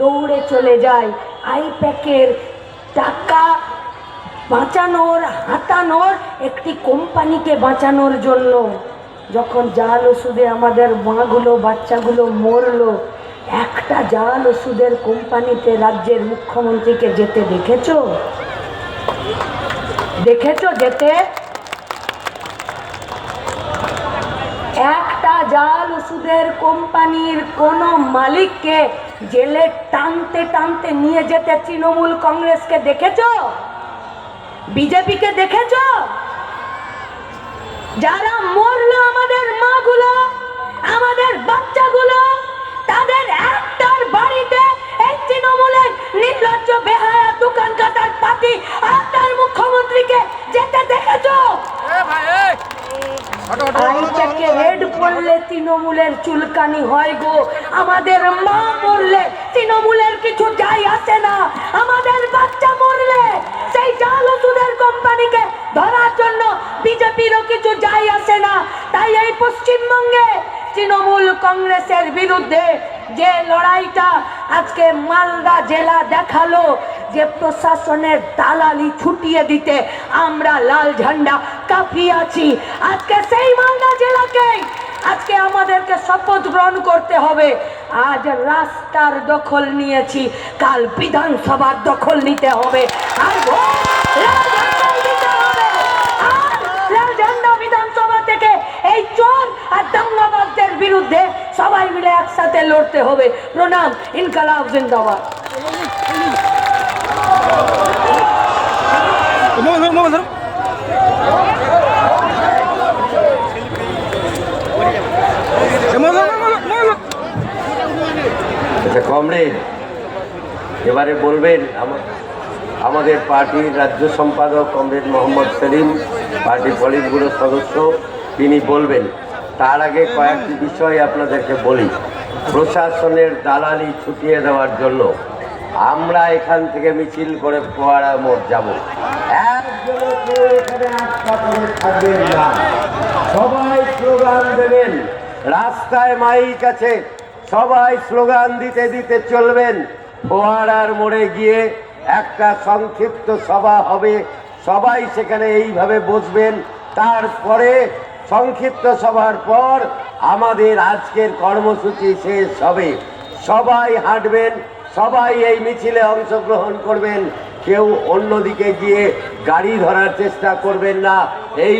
দৌড়ে চলে যায়। আইপ্যাকের টাকা বাঁচানোর, হাতানোর একটি কোম্পানিকে বাঁচানোর জন্য যখন জাল ওষুধে আমাদের মাগুলো, বাচ্চাগুলো মরলো, একটা জাল ওষুধের কোম্পানিতে রাজ্যের মুখ্যমন্ত্রীকে যেতে দেখেছ? দেখেছ যেতে? একটা জাল ওষুধের কোম্পানির কোনো মালিককে জেলে টানতে টানতে নিয়ে যেতে তৃণমূল কংগ্রেসকে দেখেছ? বিজেপিকে দেখেছ? যারা মরলো আইপ্যাকে রেড পড়লে তৃণমূলের চুলকানি হয় গো। আমাদের মা মরলে তৃণমূলের কিছু যাই আসে না। আমাদের বাচ্চা মরলে সেই জাল ওষুধের কোম্পানিকে ধরার জন্য বিজেপিরও কিছু যাই আসে না। তাই এই পশ্চিমবঙ্গে তৃণমূল কংগ্রেসের বিরুদ্ধে যে লড়াইটা আজকে মালদা জেলা দেখাল যে প্রশাসনের দালালি ছুটিয়ে দিতে আমরা লাল ঝান্ডা কাঁপিয়ে আছি। আজকে সেই মালদা জেলাকে আজকে আমাদেরকে শপথ গ্রহণ করতে হবে। আজ রাস্তার দখল নিয়েছি, কাল বিধানসভার দখল নিতে হবে। আর এই চোর আর দাঙ্গাবাজদের বিরুদ্ধে সবাই মিলে একসাথে লড়তে হবে। প্রণাম, ইনকালাব, জিন্দাবাদ। আচ্ছা কমরেড, এবারে বলবেন আমাদের পার্টির রাজ্য সম্পাদক কমরেড মোহাম্মদ সেলিম পার্টি পলিট ব্যুরোর সদস্য, তিনি বলবেন, তার আগে কয়েকটি বিষয় আপনাদেরকে বলি। প্রশাসনের দালালি ছুটিয়ে দেওয়ার জন্য আমরা এখান থেকে মিছিল করে ফোয়ারা মোড় যাব। সবাই স্লোগান দেবেন। রাস্তায় মাইক আছে। সবাই স্লোগান দিতে দিতে চলবেন। ফোয়ারার মোড়ে গিয়ে একটা সংক্ষিপ্ত সভা হবে। সবাই সেখানে এইভাবে বসবেন। তারপরে সংক্ষিপ্ত সভার পর আমাদের আজকের কর্মসূচি শেষ হবে। সবাই হাঁটবেন। সবাই এই মিছিলে অংশগ্রহণ করবেন। কেউ অন্যদিকে গিয়ে গাড়ি ধরার চেষ্টা করবেন না। এই